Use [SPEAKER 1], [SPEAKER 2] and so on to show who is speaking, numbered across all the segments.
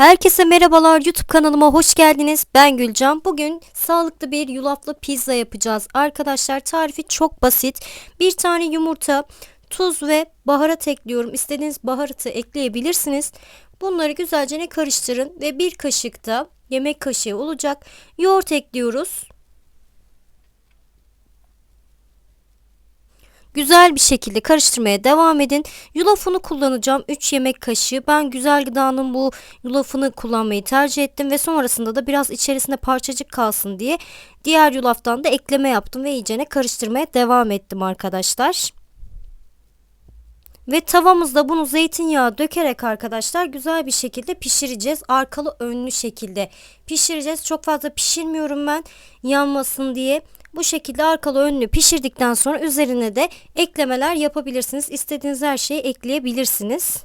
[SPEAKER 1] Herkese merhabalar YouTube kanalıma hoş geldiniz. Ben Gülcan. Bugün sağlıklı bir yulaflı pizza yapacağız. Arkadaşlar tarifi çok basit. Bir tane yumurta, tuz ve baharat ekliyorum. İstediğiniz baharatı ekleyebilirsiniz. Bunları güzelce karıştırın ve bir kaşık da yemek kaşığı olacak yoğurt ekliyoruz. Güzel bir şekilde karıştırmaya devam edin. Yulaf unu kullanacağım 3 yemek kaşığı. Ben güzel gıdanın bu yulafını kullanmayı tercih ettim ve sonrasında da biraz içerisinde parçacık kalsın diye diğer yulaftan da ekleme yaptım ve iyicene karıştırmaya devam ettim arkadaşlar. Ve tavamızda bunu zeytinyağı dökerek arkadaşlar güzel bir şekilde pişireceğiz. Arkalı önlü şekilde pişireceğiz. Çok fazla pişirmiyorum ben yanmasın diye. Bu şekilde arkalı önlü pişirdikten sonra üzerine de eklemeler yapabilirsiniz. İstediğiniz her şeyi ekleyebilirsiniz.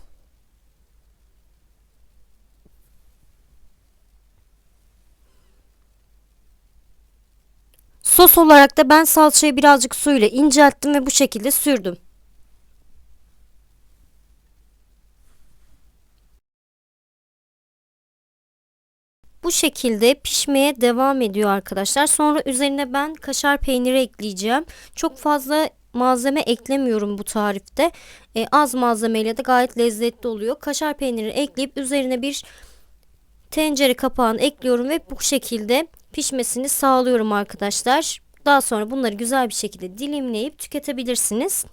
[SPEAKER 1] Sos olarak da ben salçayı birazcık suyla incelttim ve bu şekilde sürdüm. Bu şekilde pişmeye devam ediyor arkadaşlar. Sonra üzerine ben kaşar peyniri ekleyeceğim. Çok fazla malzeme eklemiyorum bu tarifte. E, az malzemeyle de gayet lezzetli oluyor. Kaşar peyniri ekleyip üzerine bir tencere kapağını ekliyorum ve bu şekilde pişmesini sağlıyorum arkadaşlar. Daha sonra bunları güzel bir şekilde dilimleyip tüketebilirsiniz.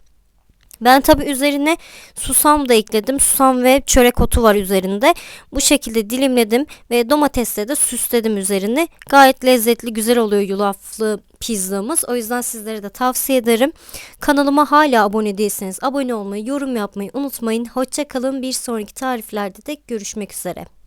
[SPEAKER 1] Ben tabi üzerine susam da ekledim. Susam ve çörek otu var üzerinde. Bu şekilde dilimledim ve domatesle de süsledim üzerine. Gayet lezzetli güzel oluyor yulaflı pizzamız. O yüzden sizlere de tavsiye ederim. Kanalıma hala abone değilseniz abone olmayı, yorum yapmayı unutmayın. Hoşçakalın. Bir sonraki tariflerde de görüşmek üzere.